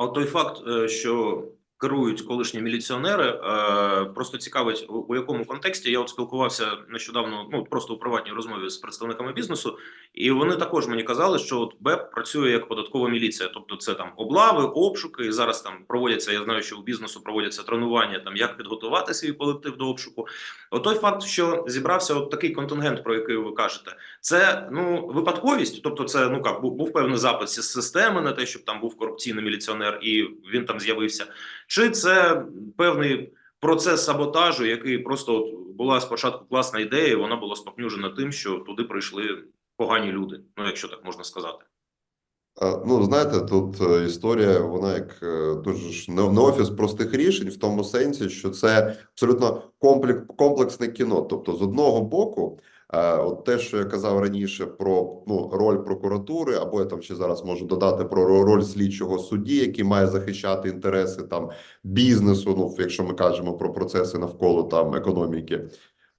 А той факт, е, що керують колишні міліціонери, е, просто цікавить, у- якому контексті. Я от спілкувався нещодавно, ну просто у приватній розмові з представниками бізнесу, і вони також мені казали, що от БЕП працює як податкова міліція, тобто це там облави, обшуки. І зараз там проводяться. Я знаю, що у бізнесу проводяться тренування, там як підготувати свій колектив до обшуку. От той факт, що зібрався от такий контингент, про який ви кажете, це ну випадковість, тобто, це ну як був, був певний запит з системи на те, щоб там був корупційний міліціонер, і він там з'явився. Чи це певний процес саботажу, який просто от була спочатку класна ідея, вона була спокнюжена тим, що туди прийшли погані люди, ну якщо так можна сказати. Е, Ну, знаєте, тут е, історія, вона як е, дуже ж не, не офіс простих рішень в тому сенсі, що це абсолютно комплекс, комплексне кіно. Тобто, з одного боку, от те, що я казав раніше про ну, роль прокуратури, або я там ще зараз можу додати про роль слідчого судді, який має захищати інтереси там бізнесу, ну якщо ми кажемо про процеси навколо там економіки.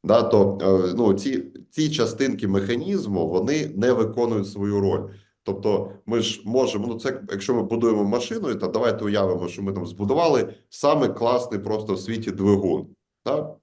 Да, то е, ну, ці, ці частинки механізму вони не виконують свою роль. Тобто, ми ж можемо, ну це якщо ми будуємо машину, і так давайте уявимо, що ми там збудували саме класний просто в світі двигун. Так?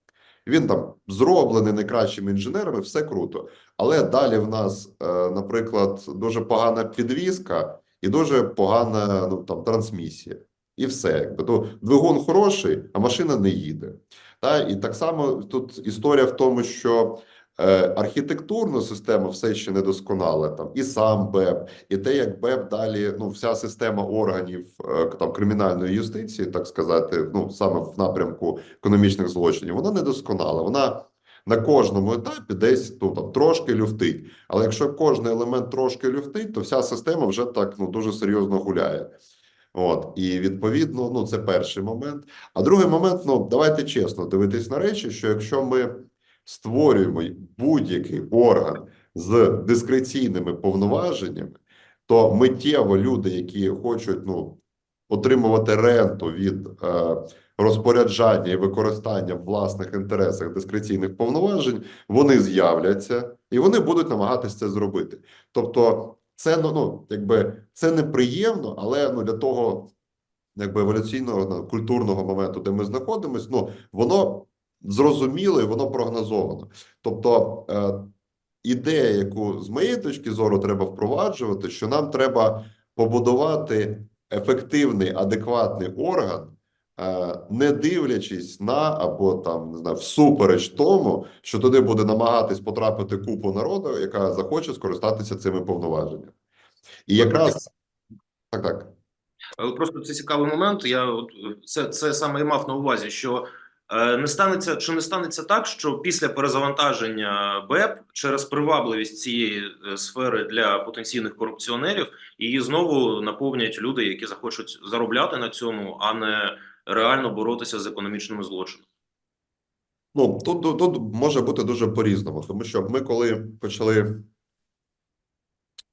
Він там зроблений найкращими інженерами, все круто. Але далі в нас, е, наприклад, дуже погана підвізка і дуже погана ну, там, трансмісія. І все. Якби. То двигун хороший, а машина не їде. Та? І так само тут історія в тому, що е, архітектурна система все ще недосконала. Там і сам БЕП, і те, як БЕП далі, ну вся система органів е, там кримінальної юстиції, так сказати, ну саме в напрямку економічних злочинів, вона недосконала. Вона на кожному етапі десь ну, там, трошки люфтить. Але якщо кожен елемент трошки люфтить, то вся система вже так ну дуже серйозно гуляє. От і відповідно, ну це перший момент. А другий момент, ну давайте чесно дивитись на речі, що якщо ми створюємо будь-який орган з дискреційними повноваженнями, то миттєво люди, які хочуть ну, отримувати ренту від е, розпоряджання і використання в власних інтересах дискреційних повноважень, вони з'являться і вони будуть намагатися це зробити. Тобто, це ну, ну якби це неприємно, але ну для того, якби еволюційного культурного моменту, де ми знаходимося, ну воно зрозуміло і воно прогнозовано. Тобто, е, ідея, яку з моєї точки зору треба впроваджувати, що нам треба побудувати ефективний, адекватний орган, е, не дивлячись на або там не знаю, всупереч тому, що туди буде намагатись потрапити купу народу, яка захоче скористатися цими повноваженнями. І якраз так, так. Просто це цікавий момент. Я от це, це саме і мав на увазі, що не станеться чи не станеться так, що після перезавантаження БЕП через привабливість цієї е, сфери для потенційних корупціонерів її знову наповнять люди, які захочуть заробляти на цьому, а не реально боротися з економічними злочинами. Ну, тут, тут, тут може бути дуже по-різному, тому що ми, коли почали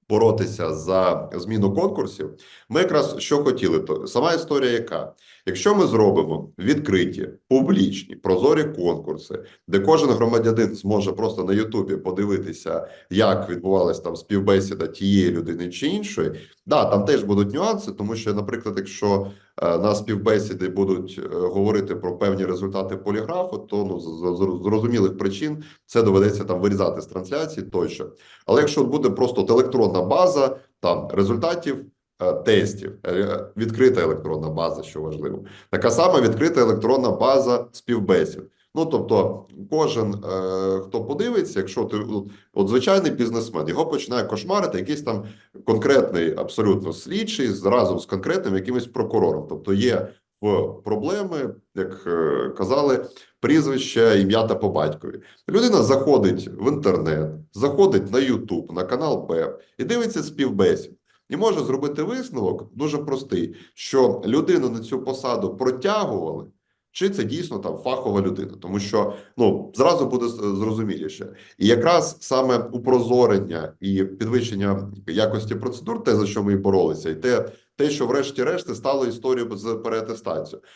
боротися за зміну конкурсів, ми якраз що хотіли, то сама історія яка? Якщо ми зробимо відкриті, публічні, прозорі конкурси, де кожен громадянин зможе просто на Ютубі подивитися, як відбувалась там співбесіда тієї людини чи іншої, да, там теж будуть нюанси, тому що, наприклад, якщо е, на співбесіди будуть е, говорити про певні результати поліграфу, то ну з зрозумілих причин це доведеться там вирізати з трансляції тощо. Але якщо буде просто електронна база там результатів тестів, е, відкрита електронна база, що важливо, така сама відкрита електронна база співбесід. Ну тобто, кожен е, хто подивиться, якщо ти от, от звичайний бізнесмен, його починає кошмарити якийсь там конкретний абсолютно слідчий разом з конкретним якимось прокурором. Тобто є в проблеми, як е, казали, прізвище, ім'я та по батькові. Людина заходить в інтернет, заходить на YouTube, на канал БЕП і дивиться співбесід. І може зробити висновок дуже простий, що людину на цю посаду протягували, чи це дійсно там фахова людина, тому що ну зразу буде зрозуміліше. І якраз саме упрозорення і підвищення якості процедур, те за що ми боролися, і те, те, що врешті-решт стало історією з переатестацією.